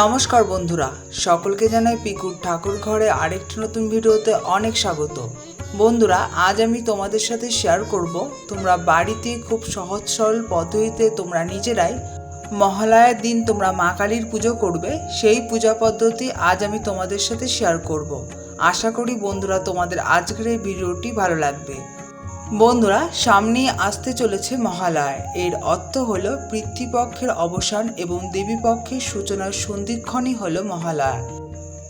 নমস্কার বন্ধুরা, সকলকে জানাই পিকুর ঠাকুর ঘরে আরেকটি নতুন ভিডিওতে অনেক স্বাগত। বন্ধুরা, আজ আমি তোমাদের সাথে শেয়ার করব, তোমরা বাড়িতে খুব সহজ সরল পদ্ধতিতে তোমরা নিজেরাই মহালয়ার দিন তোমরা মা কালীর পুজো করবে, সেই পূজা পদ্ধতি আজ আমি তোমাদের সাথে শেয়ার করব। আশা করি বন্ধুরা, তোমাদের আজকের এই ভিডিওটি ভালো লাগবে। বন্ধুরা সামনেই আসতে চলেছে মহালয়। এর অর্থ হল পৃথ্বীপক্ষের অবসান এবং দেবীপক্ষের সূচনার সন্ধিক্ষণই হল মহালয়া।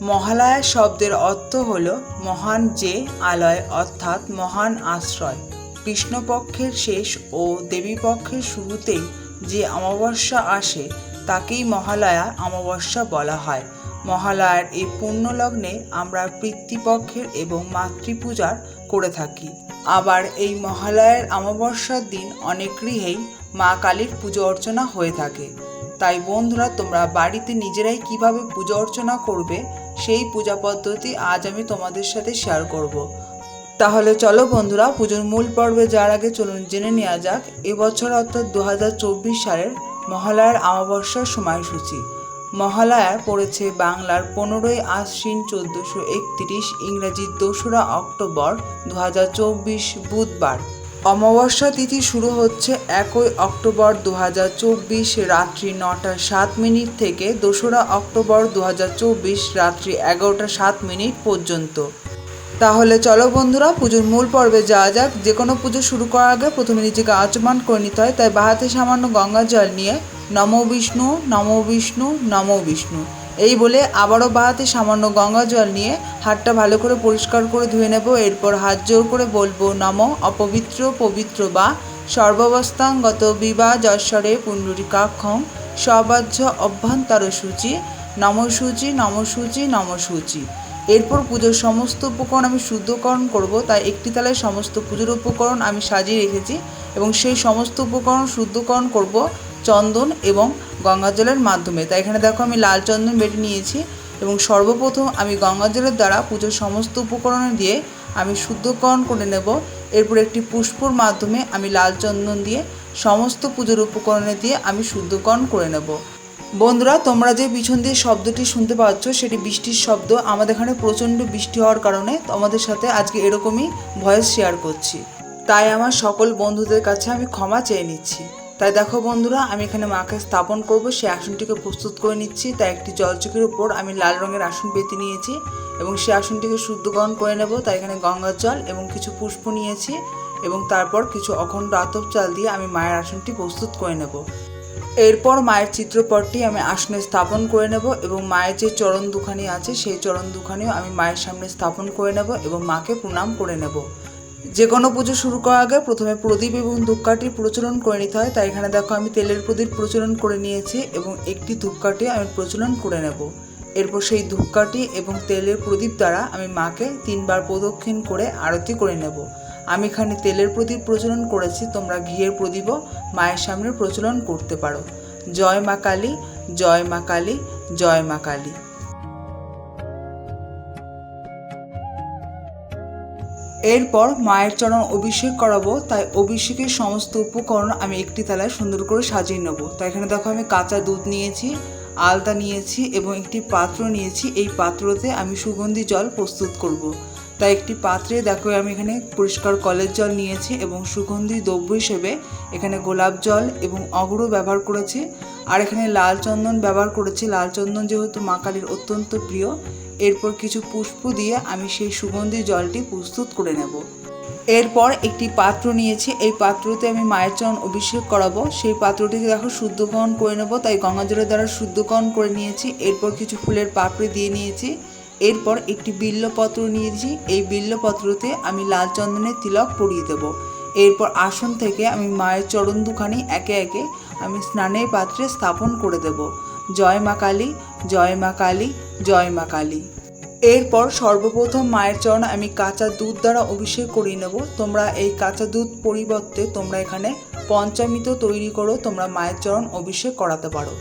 মহালয়া শব্দের অর্থ হল, মহান যে আলয় অর্থাৎ মহান আশ্রয়। কৃষ্ণপক্ষের শেষ ও দেবীপক্ষের শুরুতেই যে অমাবস্যা আসে, তাকেই মহালয়া অমাবস্যা বলা হয়। মহালয়ার এই পুণ্যলগ্নে আমরা পিতৃপক্ষের এবং মাতৃপূজার করে থাকি। আবার এই মহালয়ার অমাবস্যার দিন অনেক গৃহেই মা কালীর পুজো অর্চনা হয়ে থাকে। তাই বন্ধুরা, তোমরা বাড়িতে নিজেরাই কীভাবে পুজো অর্চনা করবে, সেই পূজা পদ্ধতি আজ আমি তোমাদের সাথে শেয়ার করব। তাহলে চলো বন্ধুরা, পুজোর মূল পর্বে যাওয়ার আগে চলুন জেনে নেওয়া যাক, এবছর অর্থাৎ দু হাজার চব্বিশ সালের মহালয়ার অমাবস্যার সময়সূচি। মহালয়া পড়েছে বাংলার পনেরোই আশ্বিন চোদ্দোশো একত্রিশ ইংরাজি দোসরা অক্টোবর দু হাজার চব্বিশ বুধবার। অমাবস্যা তিথি শুরু হচ্ছে একই অক্টোবর দু হাজার চব্বিশ রাত্রি নটা সাত মিনিট থেকে দোসরা অক্টোবর দু হাজার চব্বিশ রাত্রি এগারোটা সাত মিনিট পর্যন্ত। তাহলে চলো বন্ধুরা, পুজোর মূল পর্বে যাওয়া যাক। যে কোনো পুজো শুরু করার আগে প্রথমে নিজেকে আচমান করে নিতে হয়, তাই বাহাতে সামান্য গঙ্গা জল নিয়ে নমো বিষ্ণু নমো বিষ্ণু নমো বিষ্ণু। এই বলে আবারও বাহাতে সামান্য গঙ্গা জল নিয়ে হাতটা ভালো করে পরিষ্কার করে ধুয়ে নেব। এরপর হাত জোর করে বলব, নম অপবিত্র, পবিত্র বা সর্বাবস্থাঙ্গত বিবাহ যশ্বরে পুণ্ডরিকাক্ষং সবাহ্য অভ্যন্তর সূচি নমসূচি নমসূচি নমসূচি এরপর পুজোর সমস্ত উপকরণ আমি শুদ্ধকরণ করব, তাই একটি তালে সমস্ত পুজোর উপকরণ আমি সাজিয়ে রেখেছি এবং সেই সমস্ত উপকরণ শুদ্ধকরণ করব চন্দন এবং গঙ্গা জলের মাধ্যমে। তাই এখানে দেখো আমি লাল চন্দন বেটে নিয়েছি এবং সর্বপ্রথম আমি গঙ্গা জলের দ্বারা পুজোর সমস্ত উপকরণ দিয়ে আমি শুদ্ধকরণ করে নেব। এরপর একটি পুষ্পর মাধ্যমে আমি লাল চন্দন দিয়ে সমস্ত পুজোর উপকরণে দিয়ে আমি শুদ্ধকরণ করে নেব। বন্ধুরা, তোমরা যে পিছন দিয়ে শব্দটি শুনতে পাচ্ছ, সেটি বৃষ্টির শব্দ। আমাদের এখানে প্রচণ্ড বৃষ্টি হওয়ার কারণে তোমাদের সাথে আজকে এরকমই ভয়েস শেয়ার করছি। তাই আমার সকল বন্ধুদের কাছে আমি ক্ষমা চেয়ে নিচ্ছি। তাই দেখো বন্ধুরা, আমি এখানে মাকে স্থাপন করব। সেই আসনটিকে প্রস্তুত করে নিচ্ছি। তাই একটি জলচকের উপর আমি লাল রঙের আসন পেতে নিয়েছি এবং সেই আসনটিকে শুদ্ধকরণ করে নেব। তাই এখানে গঙ্গার জল এবং কিছু পুষ্প নিয়েছি এবং তারপর কিছু অখণ্ড আতপ চাল দিয়ে আমি মায়ের আসনটি প্রস্তুত করে নেব। এরপর মায়ের চিত্রপটটি আমি আসনে স্থাপন করে নেব এবং মায়ের যে চরণ দুখানি আছে, সেই চরণ দুখানিও আমি মায়ের সামনে স্থাপন করে নেব এবং মাকে প্রণাম করে নেব। যে কোনো পুজো শুরু করার আগে প্রথমে প্রদীপ এবং ধূপকাঠির প্রচলন করে নিতে হয়। তাই এখানে দেখো আমি তেলের প্রদীপ প্রচলন করে নিয়েছি এবং একটি ধূপকাঠি আমি প্রচলন করে নেব। এরপর সেই ধূপকাঠি এবং তেলের প্রদীপ দ্বারা আমি মাকে তিনবার প্রদক্ষিণ করে আরতি করে নেব। আমি এখানে তেলের প্রদীপ প্রচলন করেছি, তোমরা ঘিয়ের প্রদীপও মায়ের সামনে প্রচলন করতে পারো। জয় মা কালী, জয় মা কালী, জয় মা কালী। এরপর মায়ের চরণ অভিষেক করাবো, তাই অভিষেকের সমস্ত উপকরণ আমি একটি থালায় সুন্দর করে সাজিয়ে নেব। তাই এখানে দেখো আমি কাঁচা দুধ নিয়েছি, আলতা নিয়েছি এবং একটি পাত্র নিয়েছি। এই পাত্রতে আমি সুগন্ধি জল প্রস্তুত করব। তাই একটি পাত্রে দেখো আমি এখানে পরিষ্কার কলের জল নিয়েছি এবং সুগন্ধি দ্রব্য হিসেবে এখানে গোলাপ জল এবং অগরু ব্যবহার করেছি। আর এখানে লাল চন্দন ব্যবহার করেছি। লাল চন্দন যেহেতু মা কালীর অত্যন্ত প্রিয় এরপর কিছু পুষ্প দিয়ে আমি সেই সুগন্ধি জলটি প্রস্তুত করে নেব। এরপর একটি পাত্র নিয়েছি। এই পাত্রতে আমি মায়ের চরণ অভিষেক করাবো। সেই পাত্রটিকে দেখো শুদ্ধকরণ করে নেব, তাই গঙ্গা জলের দ্বারা শুদ্ধকরণ করে নিয়েছি। এরপর কিছু ফুলের পাপড়ি দিয়ে নিয়েছি। এরপর একটি বিল্লপত্র নিয়েছি। এই বিল্লপত্রতে আমি লাল চন্দনের তিলক পরিয়ে দেবো। এরপর আসন থেকে আমি মায়ের চরণ দুখানি একে একে আমি স্নানের পাত্রে স্থাপন করে দেব। জয় মা কালী, জয় মা কালী, জয় মা কালী। এরপর সর্বপ্রথম মায়ের চরণ আমি কাঁচা দুধ দ্বারা অভিষেক করিয়ে নেব। তোমরা এই কাঁচা দুধ পরিবর্তে তোমরা এখানে পঞ্চামৃত তৈরি করো। তোমরা মায়ের চরণ অভিষেক করাতে পারো।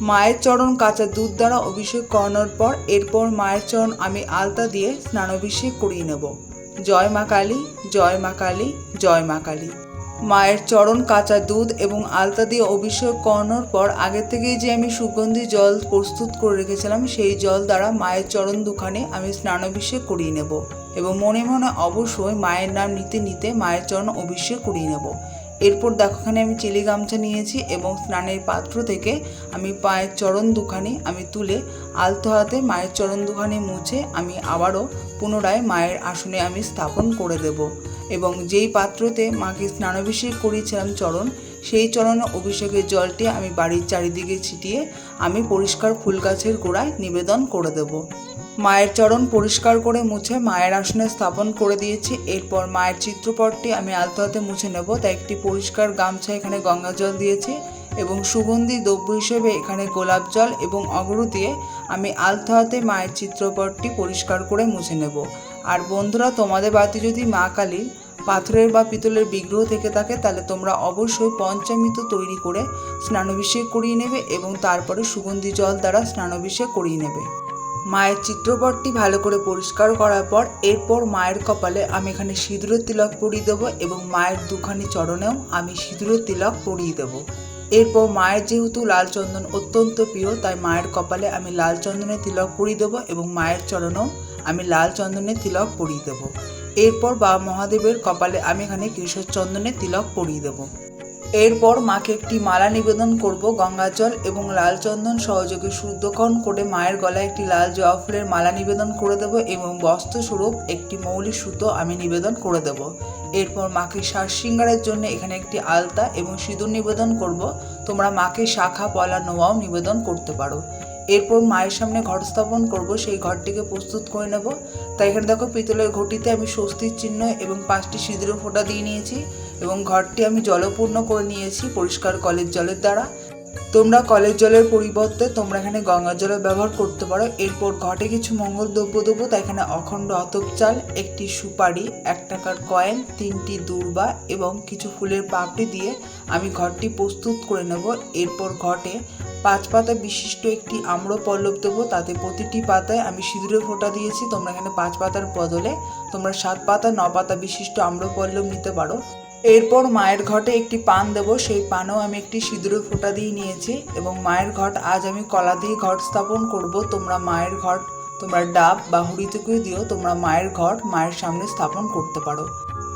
মায়ের চরণ কাঁচা দুধ দ্বারা অভিষেক করানোর পর এরপর মায়ের চরণ আমি আলতা দিয়ে স্নানাভিষেক করিয়ে নেব। জয় মা কালী, জয় মা কালী, জয় মা কালী। মায়ের চরণ, কাঁচা দুধ এবং আলতা দিয়ে অভিষেক করানোর পর আগে থেকেই যে আমি সুগন্ধি জল প্রস্তুত করে রেখেছিলাম, সেই জল দ্বারা মায়ের চরণ দুখানে আমি স্নানাভিষেক করিয়ে নেব এবং মনে মনে অবশ্যই মায়ের নাম নিতে নিতে মায়ের চরণ অভিষেক করিয়ে নেব। এরপর দেখো এখানে আমি চিলি গামছা নিয়েছি এবং স্নানের পাত্র থেকে আমি পায়ের চরণ দুখানি আমি তুলে আলতো হাতে মায়ের চরণ দুখানি মুছে আমি আবারও পুনরায় মায়ের আসনে আমি স্থাপন করে দেব এবং যেই পাত্রতে মাকে স্নানাভিষেক করিয়েছিলাম চরণ, সেই চরণে অভিষেকের জলটি আমি বাড়ির চারিদিকে ছিটিয়ে আমি পরিষ্কার ফুল গাছের গোড়ায় নিবেদন করে দেব। মায়ের চরণ পরিষ্কার করে মুছে মায়ের আসনে স্থাপন করে দিয়েছি। এরপর মায়ের চিত্রপটটি আমি আলতো হাতে মুছে নেব। তাই একটি পরিষ্কার গামছা এখানে গঙ্গা জল দিয়েছি এবং সুগন্ধি দ্রব্য হিসেবে এখানে গোলাপ জল এবং অগরু দিয়ে আমি আলতো হাতে মায়ের চিত্রপটটি পরিষ্কার করে মুছে নেব। আর বন্ধুরা, তোমাদের বাড়িতে যদি মা কালীর পাথরের বা পিতলের বিগ্রহ থেকে থাকে, তাহলে তোমরা অবশ্যই পঞ্চামৃত তৈরি করে স্নানাভিষেক করিয়ে নেবে এবং তারপরে সুগন্ধি জল দ্বারা স্নানাভিষেক করিয়ে নেবে। মায়ের চিত্রপটটি ভালো করে পরিষ্কার করার পর, এরপর মায়ের কপালে আমি এখানে সিঁদুরের তিলক পরিয়ে দেবো এবং মায়ের দুখানি চরণেও আমি সিঁদুরের তিলক পরিয়ে দেবো। এরপর মায়ের যেহেতু লাল চন্দন অত্যন্ত প্রিয়, তাই মায়ের কপালে আমি লাল চন্দনের তিলক পরিয়ে দেবো এবং মায়ের চরণেও আমি লাল চন্দনের তিলক পরিয়ে দেবো। এরপর বাবা মহাদেবের কপালে আমি এখানে কেশর চন্দনের তিলক পরিয়ে দেবো। এরপর মাকে একটি মালা নিবেদন করব গঙ্গা জল এবং লাল চন্দন সহযোগে শুদ্ধকরণ করে মায়ের গলায় একটি লাল জবা ফুলের মালা নিবেদন করে দেব এবং বস্ত্রস্বরূপ একটি মৌলিক সুতো আমি নিবেদন করে দেব। এরপর মাকে শ্বাস শৃঙ্গারের জন্য এখানে একটি আলতা এবং সিঁদুর নিবেদন করব। তোমরা মাকে শাখা, পলা, নোয়াও নিবেদন করতে পারো। এরপর মায়ের সামনে ঘর স্থাপন করব, সেই ঘরটিকে প্রস্তুত করে নেব। তাই এখানে দেখো, পিতলের ঘটিতে আমি স্বস্তির চিহ্ন এবং পাঁচটি সিঁদুরের ফোঁটা দিয়ে নিয়েছি এবং ঘরটি আমি জলপূর্ণ করে নিয়েছি পরিষ্কার কলের জলের দ্বারা। তোমরা কলের জলের পরিবর্তে তোমরা এখানে গঙ্গার জলের ব্যবহার করতে পারো। এরপর ঘটে কিছু মঙ্গল দ্রব্য দেবো তাই এখানে অখণ্ড আতপ চাল, একটি সুপারি, এক টাকার কয়েন, তিনটি দূর্বা এবং কিছু ফুলের পাপড়ি দিয়ে আমি ঘরটি প্রস্তুত করে নেব। এরপর ঘটে পাঁচ পাতা বিশিষ্ট একটি আম্র পল্লব দেবো, তাতে প্রতিটি পাতায় আমি সিঁদুরে ফোঁটা দিয়েছি। তোমরা এখানে পাঁচ পাতার বদলে তোমরা সাত পাতা, ন পাতা বিশিষ্ট আম্র পল্লব নিতে পারো। এরপর মায়ের ঘটে একটি পান দেবো। সেই পানও আমি একটি সিঁদুরে ফোঁটা দিয়ে নিয়েছি এবং মায়ের ঘট আজ আমি কলা দিয়ে ঘট স্থাপন করব। তোমরা মায়ের ঘট, তোমরা ডাব বা হরিতকুই দিও, তোমরা মায়ের ঘট মায়ের সামনে স্থাপন করতে পারো।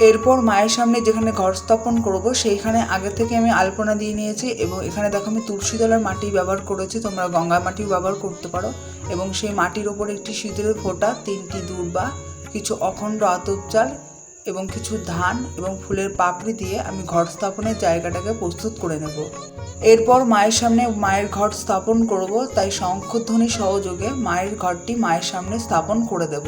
এরপর মায়ের সামনে যেখানে ঘর স্থাপন করব, সেইখানে আগে থেকে আমি আলপনা দিয়ে নিয়েছি এবং এখানে দেখো আমি তুলসী দলের মাটি ব্যবহার করেছি, তোমরা গঙ্গা মাটিও ব্যবহার করতে পারো। এবং সেই মাটির ওপর একটি সিঁদুরের ফোঁটা, তিনটি দূর্বা, কিছু অখণ্ড আতপ চাল এবং কিছু ধান এবং ফুলের পাপড়ি দিয়ে আমি ঘর স্থাপনের জায়গাটাকে প্রস্তুত করে নেব। এরপর মায়ের সামনে মায়ের ঘর স্থাপন করব, তাই শঙ্খধ্বনি সহযোগে মায়ের ঘরটি মায়ের সামনে স্থাপন করে দেব।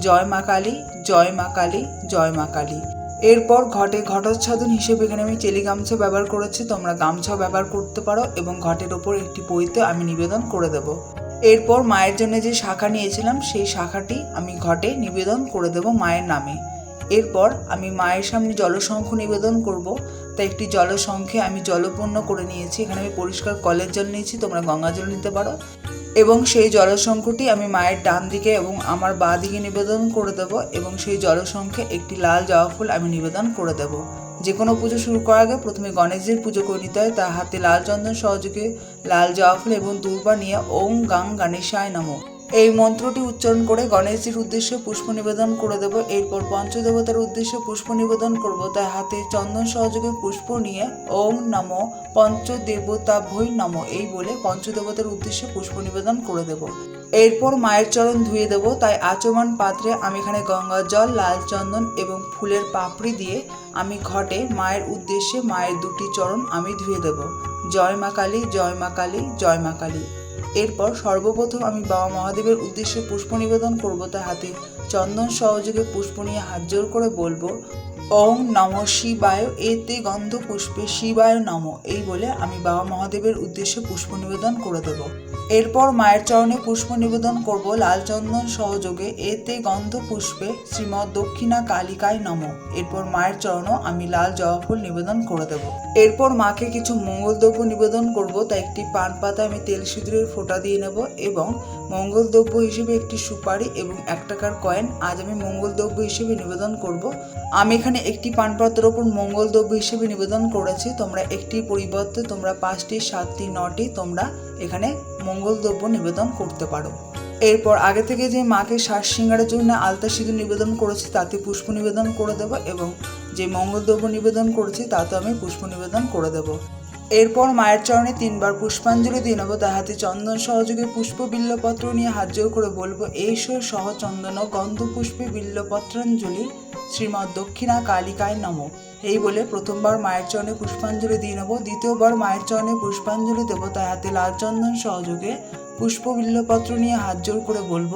জয় মা কালী, জয় মা কালী, জয় মা কালী। এরপর ঘটে ঘটোচ্ছাদন হিসেবে এখানে আমি চেলি গামছা ব্যবহার করেছি, তোমরা গামছাও ব্যবহার করতে পারো এবং ঘটের ওপর একটি বইতে আমি নিবেদন করে দেব। এরপর মায়ের জন্য যে শাখা নিয়েছিলাম, সেই শাখাটি আমি ঘটে নিবেদন করে দেব মায়ের নামে। এরপর আমি মায়ের সামনে জলশঙ্খ নিবেদন করব। তাই একটি জলশঙ্খে আমি জলপূর্ণ করে নিয়েছি। এখানে আমি পরিষ্কার কলের জল নিয়েছি, তোমরা গঙ্গা জল নিতে পারো। এবং সেই জলশঙ্খটি আমি মায়ের ডান দিকে এবং আমার বাঁ দিকে নিবেদন করে দেব এবং সেই জলশঙ্খে একটি লাল জবা ফুল আমি নিবেদন করে দেব। যে কোনো পুজো শুরু করার আগে প্রথমে গণেশজির পুজো করে নিতে হয়। তার হাতে লাল চন্দন সহযোগে লাল জবা ফুল এবং দুর্বা নিয়ে ওম গাং গণেশায় নমঃ। এই মন্ত্রটি উচ্চারণ করে গণেশজির উদ্দেশ্যে পুষ্প নিবেদন করে দেব। এরপর পঞ্চদেবতার উদ্দেশ্যে পুষ্প নিবেদন করব। তাই হাতে চন্দন সহযোগে পুষ্প নিয়ে ওম নম ভৈ নম এই বলে পঞ্চদেবতার উদ্দেশ্যে পুষ্প নিবেদন করে দেব। এরপর মায়ের চরণ ধুয়ে দেব। তাই আচমান পাত্রে আমি এখানে গঙ্গা জল, লাল চন্দন এবং ফুলের পাপড়ি দিয়ে আমি ঘটে মায়ের উদ্দেশ্যে মায়ের দুটি চরণ আমি ধুয়ে দেব। জয় মা কালী, জয় মা কালী, জয় মা কালী। এরপর সর্বপ্রথম আমি বাবা মহাদেবের উদ্দেশ্যে পুষ্প নিবেদন করব তার হাতে চন্দন সহযোগে পুষ্প নিয়ে হাত জোর করে বলব ওং নম শিবায়, এতে গন্ধ পুষ্পে শিবায় নম। এই বলে আমি বাবা মহাদেবের উদ্দেশ্যে পুষ্প নিবেদন করে দেব। এরপর মায়ের চরণে পুষ্প নিবেদন করব লাল চন্দন সহযোগে। এতে গন্ধ পুষ্পে শ্রীমৎ দক্ষিণা কালিকায় নম। এরপর মায়ের চরণও আমি লাল জবা ফুল নিবেদন করে দেব। এরপর মাকে কিছু মঙ্গল দ্রব্য নিবেদন করব। তাই একটি পান পাতা আমি তেল সিঁদুরের ফোঁটা দিয়ে নেব এবং মঙ্গল দ্রব্য হিসেবে একটি সুপারি এবং এক টাকার কয়েন, আজ আমি মঙ্গল দ্রব্য হিসেবে নিবেদন করব। আমি এখানে একটি পানপাত্রের ওপর মঙ্গল দ্রব্য হিসেবে নিবেদন করেছি। তোমরা একটি পরিবর্তে তোমরা পাঁচটি, সাতটি, নটি তোমরা এখানে মঙ্গল দ্রব্য নিবেদন করতে পারো। এরপর আগে থেকে যে মাকে শ্বাস সিঙ্গারের জন্য আলতা সিঁদুর নিবেদন করেছি, তাতে পুষ্প নিবেদন করে দেবো এবং যে মঙ্গল দ্রব্য নিবেদন করেছি তাতে আমি পুষ্প নিবেদন করে দেবো। এরপর মায়ের চরণে তিনবার পুষ্পাঞ্জলি দিয়ে নেব। তার হাতে চন্দন সহযোগে পুষ্প বিল্লপত্র নিয়ে হাত জোর করে বলব এইসো সহ চন্দন গন্ধ পুষ্পে বিল্লপত্রাঞ্জলি, শ্রীমৎ দক্ষিণা কালিকায় নম। এই বলে প্রথমবার মায়ের চরণে পুষ্পাঞ্জলি দিয়ে নেব, দ্বিতীয়বার মায়ের চরণে পুষ্পাঞ্জলি দেবো। তার হাতে লাল চন্দন সহযোগে পুষ্প বিল্লপত্র নিয়ে হাত জোর করে বলব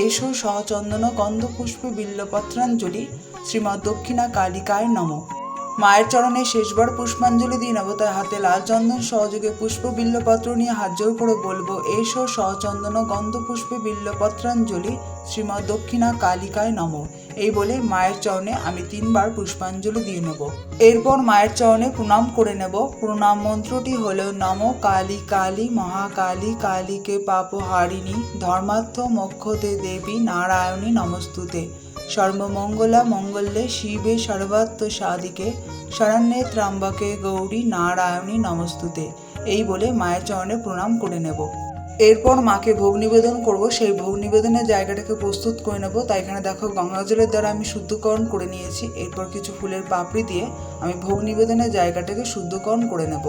এইসো সহচন্দন গন্ধ পুষ্প বিল্লপত্রাঞ্জলি, শ্রীমৎ দক্ষিণা কালিকায় নম। মায়ের চরণে শেষবার পুষ্পাঞ্জলি দিয়ে নেব তার হাতে লাল চন্দন সহযোগে পুষ্প বিল্লপত্র নিয়ে হাত জোর করে বলব, এসো সচন্দন গন্ধ পুষ্পে বিল্লপত্রাঞ্জলি, শ্রীমৎ দক্ষিণা কালিকায় নম। এই বলে মায়ের চরণে আমি তিনবার পুষ্পাঞ্জলি দিয়ে নেব। এরপর মায়ের চরণে প্রণাম করে নেব। প্রণাম মন্ত্রটি হলো, নম কালী কালী মহাকালী কালীকে পাপহারিণী, ধর্মার্থ মোক্ষতে দেবী নারায়ণী নমস্তুতে। সর্বমঙ্গলা মঙ্গলে শিবে সর্বাত্ম সাদিকে শরণ্যে ত্রাম্বাকে গৌরী নারায়ণী নমস্তুতে। এই বলে মায়ের চরণে প্রণাম করে নেব। এরপর মাকে ভোগ নিবেদন করব, সেই ভোগ নিবেদনের জায়গাটাকে প্রস্তুত করে নেব। তাই এখানে দেখো, গঙ্গা জলের দ্বারা আমি শুদ্ধকরণ করে নিয়েছি। এরপর কিছু ফুলের পাপড়ি দিয়ে আমি ভোগ নিবেদনের জায়গাটাকে শুদ্ধকরণ করে নেব।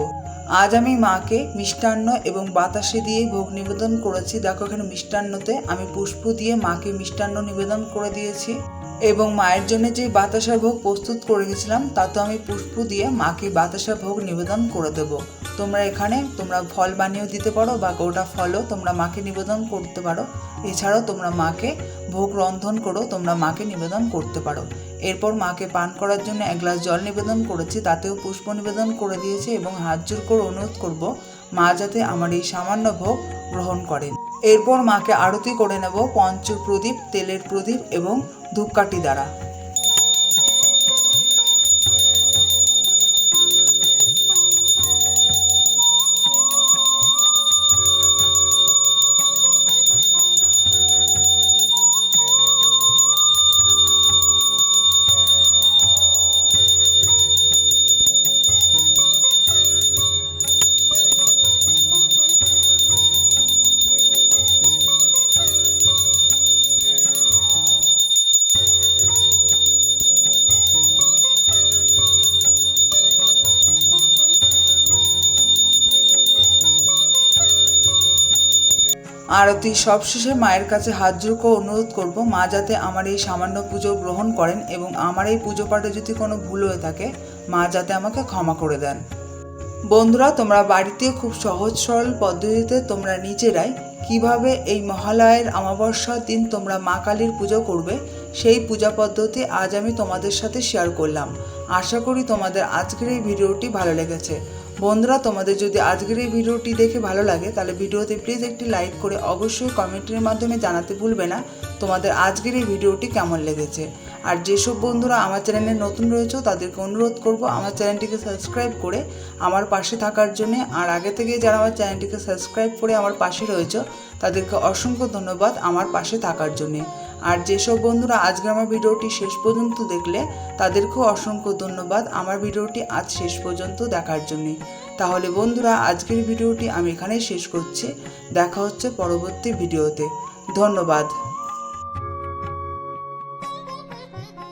আজ আমি মাকে মিষ্টান্ন এবং বাতাসে দিয়ে ভোগ নিবেদন করেছি। দেখো এখানে মিষ্টান্নতে আমি পুষ্প দিয়ে মাকে মিষ্টান্ন নিবেদন করে দিয়েছি। এবং মায়ের জন্য যে বাতাসা ভোগ প্রস্তুত করে গেছিলাম তা তো আমি পুষ্প দিয়ে মাকে বাতাসা ভোগ নিবেদন করে দেব। তোমরা এখানে, তোমরা ফল বানিয়েও দিতে পারো বা গোটা ফলও তোমরা মাকে নিবেদন করতে পারো। এছাড়াও তোমরা মাকে ভোগ রন্ধন করো তোমরা মাকে নিবেদন করতে পারো। এরপর মাকে পান করার জন্য এক গ্লাস জল নিবেদন করেছি, তাতেও পুষ্প নিবেদন করে দিয়েছে এবং হাত জোর করে অনুরোধ করব মা যাতে আমার এই সামান্য ভোগ গ্রহণ করেন। এরপর মাকে আরতি করে নেব পঞ্চ প্রদীপ তেলের প্রদীপ এবং ধূপকাঠি দ্বারা। আরতি সবশেষে মায়ের কাছে হাত করে অনুরোধ করব, মা যাতে আমার এই সামান্য পুজো গ্রহণ করেন এবং আমার এই পুজো পাঠে যদি কোনো ভুল হয়ে থাকে, মা যাতে আমাকে ক্ষমা করে দেন। বন্ধুরা, তোমরা বাড়িতে খুব সহজ সরল পদ্ধতিতে তোমরা নিজেরাই কীভাবে এই মহালয়ের অমাবস্যার দিন তোমরা মা কালীর পুজো করবে, সেই পূজা পদ্ধতি আজ আমি তোমাদের সাথে শেয়ার করলাম। আশা করি তোমাদের আজকের এই ভিডিওটি ভালো লেগেছে। বন্ধুরা, তোমাদের যদি আজকের এই ভিডিওটি দেখে ভালো লাগে, তাহলে ভিডিওতে প্লিজ একটি লাইক করে অবশ্যই কমেন্টের মাধ্যমে জানাতে ভুলবে না তোমাদের আজকের এই ভিডিওটি কেমন লেগেছে। আর যেসব বন্ধুরা আমার চ্যানেলে নতুন রয়েছে, তাদেরকে অনুরোধ করব আমার চ্যানেলটিকে সাবস্ক্রাইব করে আমার পাশে থাকার জন্য। আর আগে থেকে যারা আমার চ্যানেলটিকে সাবস্ক্রাইব করে আমার পাশে রয়েছে, তাদেরকে অসংখ্য ধন্যবাদ আমার পাশে থাকার জন্যে। আর যেসব বন্ধুরা আজকে আমার ভিডিওটি শেষ পর্যন্ত দেখলে, তাদেরকেও অসংখ্য ধন্যবাদ আমার ভিডিওটি আজ শেষ পর্যন্ত দেখার জন্যে। তাহলে বন্ধুরা, আজকের ভিডিওটি আমি এখানেই শেষ করছি। দেখা হচ্ছে পরবর্তী ভিডিওতে। ধন্যবাদ।